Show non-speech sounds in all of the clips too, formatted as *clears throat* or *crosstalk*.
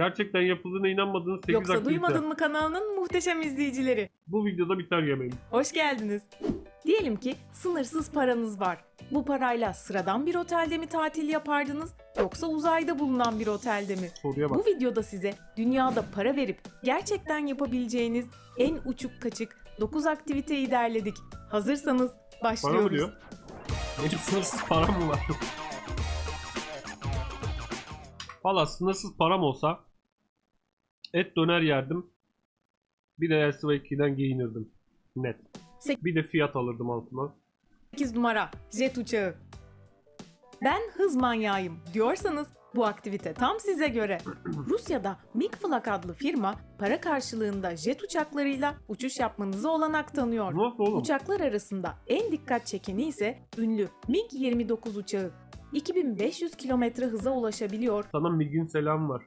Gerçekten yapıldığına inanmadığınız 8 Yoksa aktivite. duymadın mı kanalının muhteşem izleyicileri? Bu videoda biter yemeğim. Hoş geldiniz. Diyelim ki sınırsız paranız var. Bu parayla sıradan bir otelde mi tatil yapardınız yoksa uzayda bulunan bir otelde mi? Soruya bak. Bu videoda size dünyada para verip gerçekten yapabileceğiniz en uçuk kaçık 9 aktiviteyi derledik. Hazırsanız Para başlıyoruz. mı diyor? Benim sınırsız param mı var? Valla sınırsız param olsa et döner yerdim. Bir de LCV2'den giyinirdim. Net. Sek- Bir de fiyat alırdım altına. 8 numara jet uçağı. Ben hız manyağıyım diyorsanız bu aktivite tam size göre. *clears throat* Rusya'da MiGFLAG adlı firma para karşılığında jet uçaklarıyla uçuş yapmanıza olanak tanıyor. Nasıl oğlum? Uçaklar arasında en dikkat çekeni ise ünlü MiG-29 uçağı. 2500 kilometre hıza ulaşabiliyor Sana Mig'in selam var.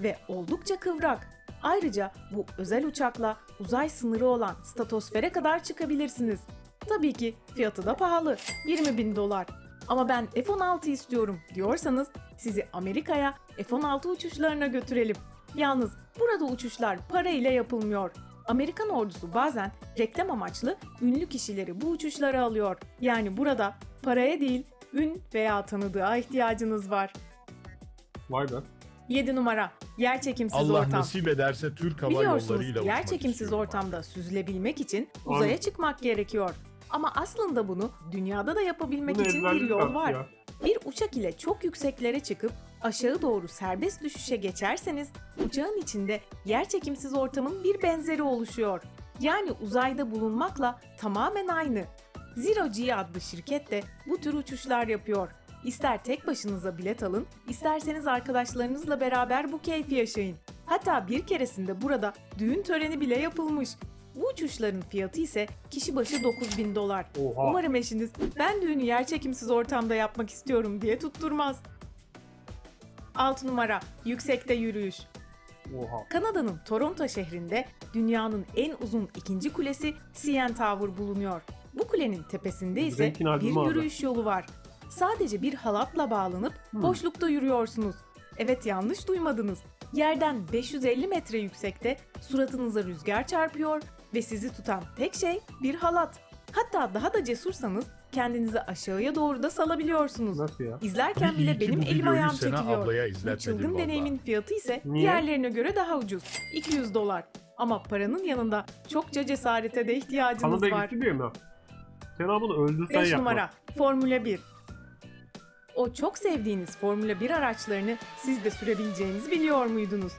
Ve oldukça kıvrak. Ayrıca bu özel uçakla uzay sınırı olan statosfere kadar çıkabilirsiniz. Tabii ki fiyatı da pahalı. 20 bin dolar. Ama ben F-16 istiyorum diyorsanız sizi Amerika'ya F-16 uçuşlarına götürelim. Yalnız burada uçuşlar para ile yapılmıyor. Amerikan ordusu bazen reklam amaçlı ünlü kişileri bu uçuşlara alıyor. Yani burada paraya değil, ün veya tanıdığa ihtiyacınız var. Vay be. 7 numara Yerçekimsiz Allah ortam. nasip ederse Türk Hava Yolları'yla uçmak yerçekimsiz ortamda süzülebilmek için uzaya Aynen. çıkmak gerekiyor. Ama aslında bunu dünyada da yapabilmek Bunu için bir yol var. ya. Bir uçak ile çok yükseklere çıkıp aşağı doğru serbest düşüşe geçerseniz uçağın içinde yerçekimsiz ortamın bir benzeri oluşuyor. Yani uzayda bulunmakla tamamen aynı. Zero G adlı şirket de bu tür uçuşlar yapıyor. İster tek başınıza bilet alın, isterseniz arkadaşlarınızla beraber bu keyfi yaşayın. Hatta bir keresinde burada düğün töreni bile yapılmış. Bu uçuşların fiyatı ise kişi başı 9000 dolar. Oha. Umarım eşiniz ben düğünü yerçekimsiz ortamda yapmak istiyorum diye tutturmaz. 6 numara Yüksekte yürüyüş. Oha. Kanada'nın Toronto şehrinde dünyanın en uzun ikinci kulesi CN Tower bulunuyor. Bu kulenin tepesinde ise bir yürüyüş yolu var. Sadece bir halatla bağlanıp Hmm. boşlukta yürüyorsunuz. Evet yanlış duymadınız. Yerden 550 metre yüksekte suratınıza rüzgar çarpıyor ve sizi tutan tek şey bir halat. Hatta daha da cesursanız kendinizi aşağıya doğru da salabiliyorsunuz. Nasıl ya? İzlerken bile benim elim ayağım çekiliyor. Bu çılgın valla. deneyimin fiyatı ise Niye? diğerlerine göre daha ucuz. 200 dolar. Ama paranın yanında çokça cesarete de ihtiyacınız Kanada'ya var. gitti diye mi? Sen bunu öldürsen 5 yapma. numara Formula 1. O çok sevdiğiniz Formula 1 araçlarını siz de sürebileceğinizi biliyor muydunuz?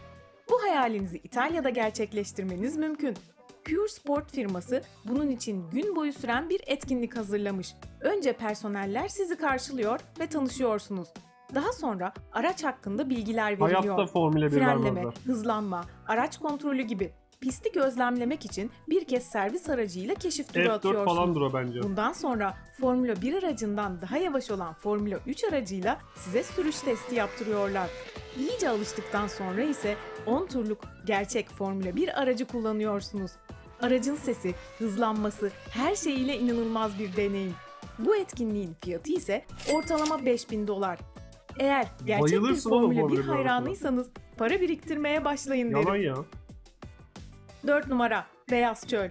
Bu hayalinizi İtalya'da gerçekleştirmeniz mümkün. Pure Sport firması bunun için gün boyu süren bir etkinlik hazırlamış. Önce personeller sizi karşılıyor ve tanışıyorsunuz. Daha sonra araç hakkında bilgiler veriliyor. Hayatta Formula 1 Frenleme, vermezler. hızlanma, araç kontrolü gibi. Pisti gözlemlemek için bir kez servis aracıyla keşif turu F4 atıyorsunuz. falandır o bence. Bundan sonra Formula 1 aracından daha yavaş olan Formula 3 aracıyla size sürüş testi yaptırıyorlar. İyice alıştıktan sonra ise 10 turluk gerçek Formula 1 aracı kullanıyorsunuz. Aracın sesi, hızlanması, her şeyiyle inanılmaz bir deneyim. Bu etkinliğin fiyatı ise ortalama 5000 dolar. Eğer gerçek bir Bayılırsın oğlum Formula 1 Formula 1 arabasına. hayranıysanız para biriktirmeye başlayın derim. Yalan ya. 4 numara Beyaz Çöl.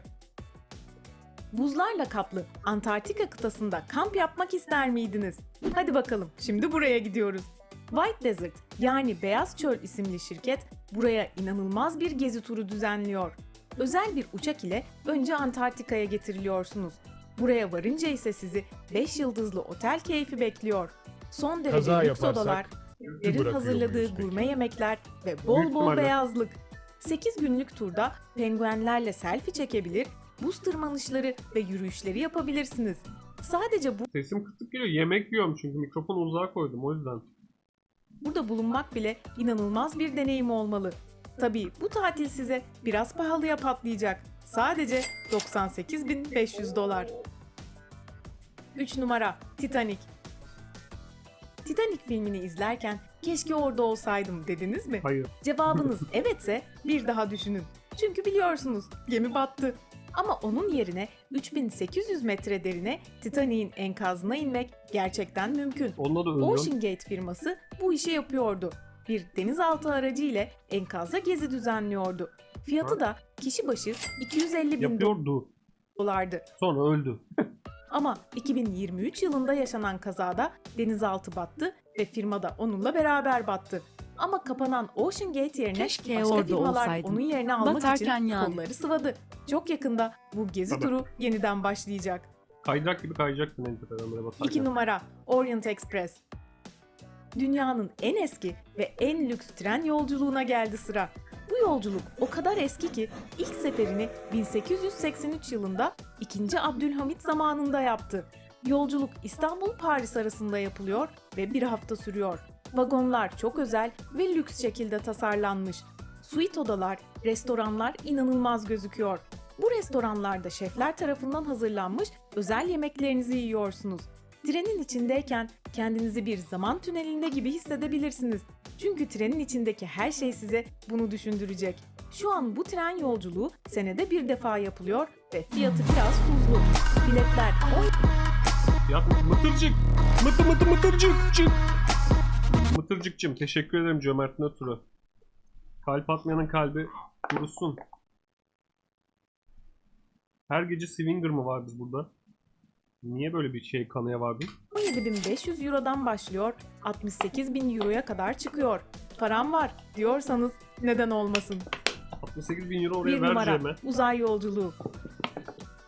Buzlarla kaplı Antarktika kıtasında kamp yapmak ister miydiniz? Hadi bakalım şimdi buraya gidiyoruz. White Desert yani Beyaz Çöl isimli şirket buraya inanılmaz bir gezi turu düzenliyor. Özel bir uçak ile önce Antarktika'ya getiriliyorsunuz. Buraya varınca ise sizi 5 yıldızlı otel keyfi bekliyor. Son derece Kaza lüks yaparsak odalar, Yerin hazırladığı peki? gurme yemekler ve bol Büyük bol ihtimalle. beyazlık. 8 günlük turda penguenlerle selfie çekebilir, buz tırmanışları ve yürüyüşleri yapabilirsiniz. Sadece bu Sesim kıtık geliyor. Yemek yiyorum çünkü mikrofonu uzağa koydum o yüzden. burada bulunmak bile inanılmaz bir deneyim olmalı. Tabii bu tatil size biraz pahalıya patlayacak. Sadece 98.500 dolar. 3 numara Titanic. Titanic filmini izlerken keşke orada olsaydım dediniz mi? Hayır. Cevabınız *laughs* evetse bir daha düşünün. Çünkü biliyorsunuz gemi battı. Ama onun yerine 3800 metre derine Titanic'in enkazına inmek gerçekten mümkün. Onunla da ölüyorum. Ocean Gate firması bu işi yapıyordu. bir denizaltı aracı ile enkazda gezi düzenliyordu. Fiyatı da kişi başı 250 bin Yapıyordu. dolardı. Sonra öldü. Ama 2023 yılında yaşanan kazada denizaltı battı ve firma da onunla beraber battı. Ama kapanan Ocean Gate yerine Keşke başka orada firmalar olsaydım. onun yerine almak Batarken için yani. kolları sıvadı. Çok yakında bu gezi Tabii. turu yeniden başlayacak. Kaydırak gibi kayacaksın en tepeden böyle batarken. 2 numara Orient Express. Dünyanın en eski ve en lüks tren yolculuğuna geldi sıra. Bu yolculuk o kadar eski ki ilk seferini 1883 yılında 2. Abdülhamit zamanında yaptı. Yolculuk İstanbul-Paris arasında yapılıyor ve bir hafta sürüyor. Vagonlar çok özel ve lüks şekilde tasarlanmış. Suite odalar, restoranlar inanılmaz gözüküyor. Bu restoranlarda şefler tarafından hazırlanmış özel yemeklerinizi yiyorsunuz. Trenin içindeyken kendinizi bir zaman tünelinde gibi hissedebilirsiniz. Çünkü trenin içindeki her şey size bunu düşündürecek. Şu an bu tren yolculuğu senede bir defa yapılıyor ve fiyatı biraz tuzlu. Biletler 10 Ya mıtırcık. Mıtı mıtı mıtırcık. Çık. Mıtırcıkçım teşekkür ederim cömertine ötürü. Kalp atmayanın kalbi kurusun. Her gece swinger mı vardı burada? Niye böyle bir şey kanıya vardın? 17.500 Euro'dan başlıyor, 68.000 Euro'ya kadar çıkıyor. Param var diyorsanız neden olmasın? 68 bin euro oraya Bir numara vereceğime. uzay yolculuğu.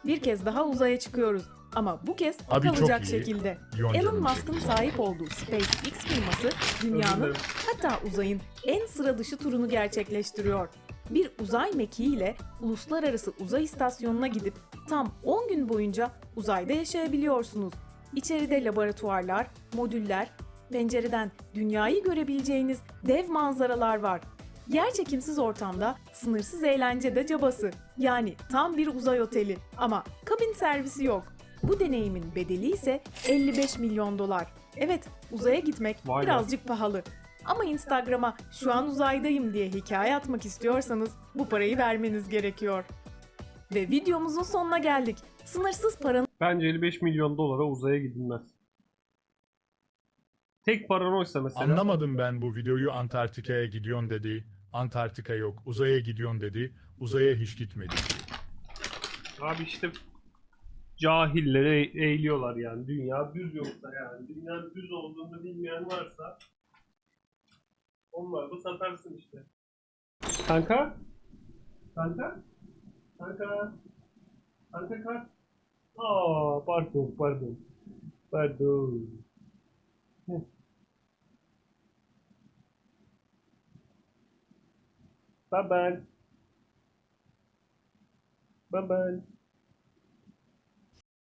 Bir kez daha uzaya çıkıyoruz. Ama bu kez Abi çok kalacak iyi. şekilde. Yoğun Elon Musk'ın sahip olduğu SpaceX firması dünyanın hatta uzayın en sıra dışı turunu gerçekleştiriyor. Bir uzay mekiğiyle uluslararası uzay istasyonuna gidip tam 10 gün boyunca uzayda yaşayabiliyorsunuz. İçeride laboratuvarlar, modüller, pencereden dünyayı görebileceğiniz dev manzaralar var. Yerçekimsiz ortamda sınırsız eğlence de cabası. Yani tam bir uzay oteli ama kabin servisi yok. Bu deneyimin bedeli ise 55 milyon dolar. Evet, uzaya gitmek Vay be. birazcık pahalı. Ama Instagram'a şu an uzaydayım diye hikaye atmak istiyorsanız bu parayı vermeniz gerekiyor. Ve videomuzun sonuna geldik. Sınırsız paranın Bence 55 milyon dolara uzaya gidilmez. Tek paran oysa mesela. Anlamadım ben bu videoyu Antarktika'ya gidiyorsun dedi. Antarktika yok. Uzaya gidiyorsun dedi. Uzaya hiç gitmedi. Abi işte cahilleri e- eğliyorlar yani. Dünya düz yoksa yani. Dünya düz olduğunu bilmeyen varsa onlar da satarsın işte. Kanka? Kanka? Kanka? Kanka kart? Aa pardon pardon. Pardon. Heh. Bye bye. Bye bye.